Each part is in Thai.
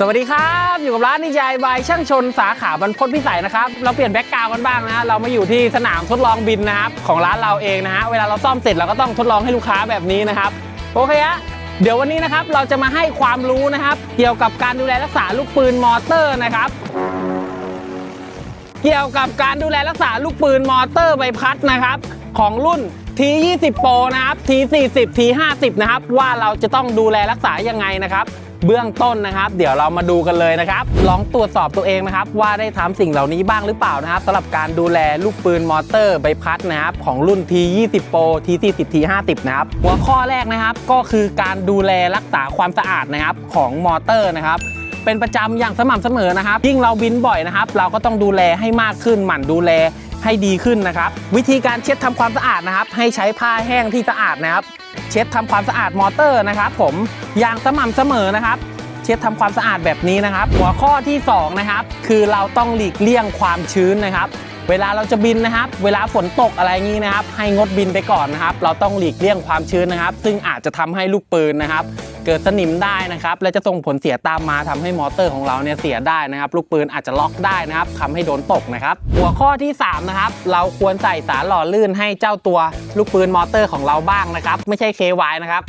สวัสดีครับ อยู่กับร้านนิยายบายช่างชนสาขาบรรพตพิสัยนะครับ เราเปลี่ยนแบ็กกราวด์กันบ้างนะฮะเรามาอยู่ที่สนามทดลองบินนะครับ ของร้านเราเองนะฮะเวลาเราซ่อมเสร็จเราก็ต้องทดลองให้ลูกค้าแบบนี้นะครับ โอเคฮะเดี๋ยววันนี้นะครับเราจะมาให้ความรู้นะครับ เกี่ยวกับการดูแลรักษาลูกปืนมอเตอร์นะครับ เกี่ยวกับการดูแลรักษาลูกปืนมอเตอร์ใบพัดนะครับ ของรุ่น T20 Pro นะครับ T40 T50 นะครับว่าเราจะต้องดูแลรักษายังไงนะครับ เบื้องต้นนะครับ เดี๋ยวเรามาดูกันเลยนะครับ ลองตรวจสอบตัวเองนะครับ ว่าได้ทำสิ่งเหล่านี้บ้างหรือเปล่านะครับสำหรับการดูแลลูกปืนมอเตอร์ใบพัดนะครับ ของรุ่น T20 Pro T40 T50 นะครับ หัวข้อแรกนะครับก็คือการดูแลรักษาความสะอาดนะครับของมอเตอร์นะครับ เป็นประจำอย่างสม่ำเสมอนะครับ ยิ่งเราบินบ่อยนะครับ เราก็ต้องดูแลให้มากขึ้นหมั่นดูแลให้ดีขึ้นนะครับ วิธีการเช็ดทำความสะอาดนะครับ ให้ใช้ผ้าแห้งที่สะอาดนะครับ เช็ดทำความสะอาดมอเตอร์นะครับ ผมอย่างสม่ำเสมอนะครับเช็ดทำความสะอาดแบบนี้นะครับ หัวข้อที่สองนะครับคือเราต้องหลีกเลี่ยงความชื้นนะครับเวลาเราจะบินนะครับ เวลาฝนตกอะไรงี้นะครับ ให้งดบินไปก่อนนะครับ เราต้องหลีกเลี่ยงความชื้นนะครับ ซึ่งอาจจะทำให้ลูกปืนนะครับ เกิดสนิมได้นะครับและจะส่งผลเสียตามมาทำให้มอเตอร์ของเราเนี่ยเสียได้นะครับลูกปืนอาจจะล็อกได้นะครับทำให้โดนตกนะครับหัวข้อที่3นะครับเราควรใส่สารหล่อลื่นให้เจ้าตัวลูกปืนมอเตอร์ของเราบ้างนะครับ ไม่ใช่ KY นะครับ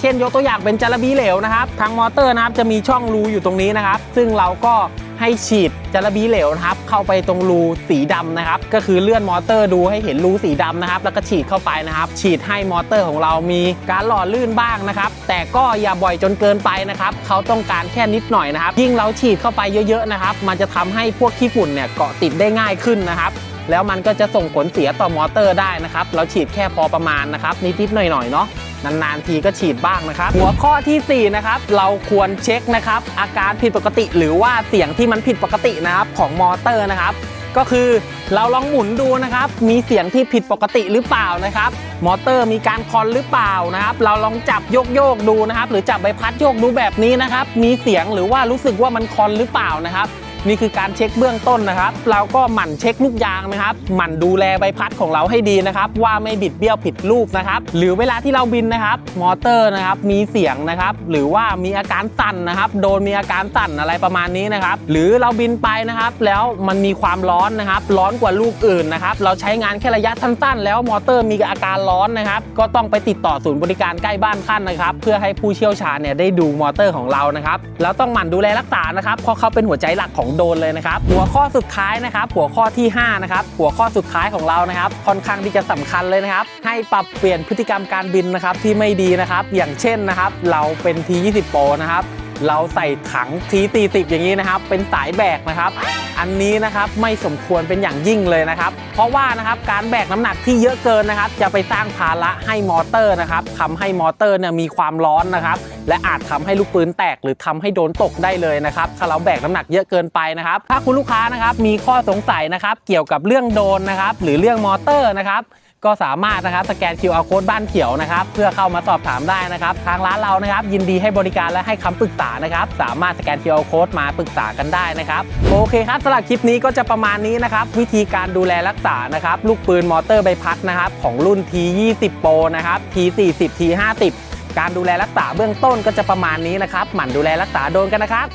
เช่นยกตัวอย่างเป็นจาระบีเหลวนะครับทางมอเตอร์นะครับจะมีช่องรูอยู่ตรงนี้นะครับ ซึ่งเราก็ ให้ฉีดจาระบีเหลวนะครับเข้าไปตรงรูสีดำนะครับ ก็คือเลื่อนมอเตอร์ดูให้เห็นรูสีดำนะครับ แล้วก็ฉีดเข้าไปนะครับ ฉีดให้มอเตอร์ของเรามีการหล่อลื่นบ้างนะครับ แต่ก็อย่าบ่อยจนเกินไปนะครับเขาต้องการแค่นิดหน่อยนะครับ ยิ่งเราฉีดเข้าไปเยอะๆนะครับ มันจะทำให้พวกขี้ฝุ่นเนี่ยเกาะติดได้ง่ายขึ้นนะครับแล้วมันก็จะส่งผลเสียต่อมอเตอร์ได้นะครับ เราฉีดแค่พอประมาณนะครับนิดๆหน่อยๆเนาะ นานๆทีก็ฉีดบ้างนะครับ หัวข้อทีสี่ 4 นะครับ เราควรเช็คนะครับ อาการผิดปกติหรือว่าเสียงที่มันผิดปกตินะครับของมอเตอร์นะครับ ก็คือเราลองหมุนดูนะครับ มีเสียงที่ผิดปกติหรือเปล่านะครับ มอเตอร์มีการคอนหรือเปล่านะครับ เราลองจับโยกโยกๆดูนะครับ หรือจับใบพัดโยกดูแบบนี้นะครับ มีเสียงหรือว่ารู้สึกว่ามันคอนหรือเปล่านะครับ นี่คือการเช็คเบื้องต้นนะครับ เราก็หมั่นเช็คลูกยางนะครับ หมั่นดูแลใบพัดของเราให้ดีนะครับ ว่าไม่บิดเบี้ยวผิดรูปนะครับ หรือเวลาที่เราบินนะครับ มอเตอร์นะครับ มีเสียงนะครับ หรือว่ามีอาการสั่นนะครับ โดนมีอาการสั่นอะไรประมาณนี้นะครับ หรือเราบินไปนะครับ แล้วมันมีความร้อนนะครับ ร้อนกว่าลูกอื่นนะครับ เราใช้งานแค่ระยะสั้นๆ แล้วมอเตอร์มีอาการร้อนนะครับ ก็ต้องไปติดต่อศูนย์บริการใกล้บ้านท่านนะครับ เพื่อให้ผู้เชี่ยวชาญเนี่ยได้ดูมอเตอร์ของเรานะครับ แล้วต้องหมั่นดูแลรักษานะครับ เพราะเขาเป็นหัวใจหลักของโดนเลยนะครับหัวข้อสุดท้ายนะครับ หัวข้อที่5นะครับหัวข้อสุดท้ายของเรานะครับค่อนข้างที่จะสำคัญเลยนะครับ ให้ปรับเปลี่ยนพฤติกรรมการบินนะครับที่ไม่ดีนะครับ อย่างเช่นนะครับ เราเป็น T20 Pro นะครับเราใส่ถัง T40 อย่างนี้นะครับ เป็นสายแบกนะครับ อันนี้นะครับไม่สมควรเป็นอย่างยิ่งเลยนะครับ เพราะว่านะครับการแบกน้ำหนักที่เยอะเกินนะครับ จะไปสร้างภาระให้มอเตอร์นะครับทำให้มอเตอร์เนี่ยมีความร้อนนะครับ และอาจทำให้ลูกปืนแตกหรือทำให้โดนตกได้เลยนะครับถ้าเราแบกน้ำหนักเยอะเกินไปนะครับ ถ้าคุณลูกค้านะครับมีข้อสงสัยนะครับเกี่ยวกับเรื่องโดนนะครับหรือเรื่องมอเตอร์นะครับก็สามารถนะครับสแกน QR code บ้านเขียวนะครับเพื่อเข้ามาสอบถามได้นะครับทางร้านเรานะครับยินดีให้บริการและให้คำปรึกษานะครับสามารถสแกน QR code มาปรึกษากันได้นะครับโอเคครับสำหรับคลิปนี้ก็จะประมาณนี้นะครับวิธีการดูแลรักษานะครับลูกปืนมอเตอร์ใบพัดนะครับของรุ่น T20 Pro นะครับ T40 T50 การดูแลรักษาเบื้องต้นก็จะประมาณนี้นะครับ หมั่นดูแลรักษาโดนกันนะครับ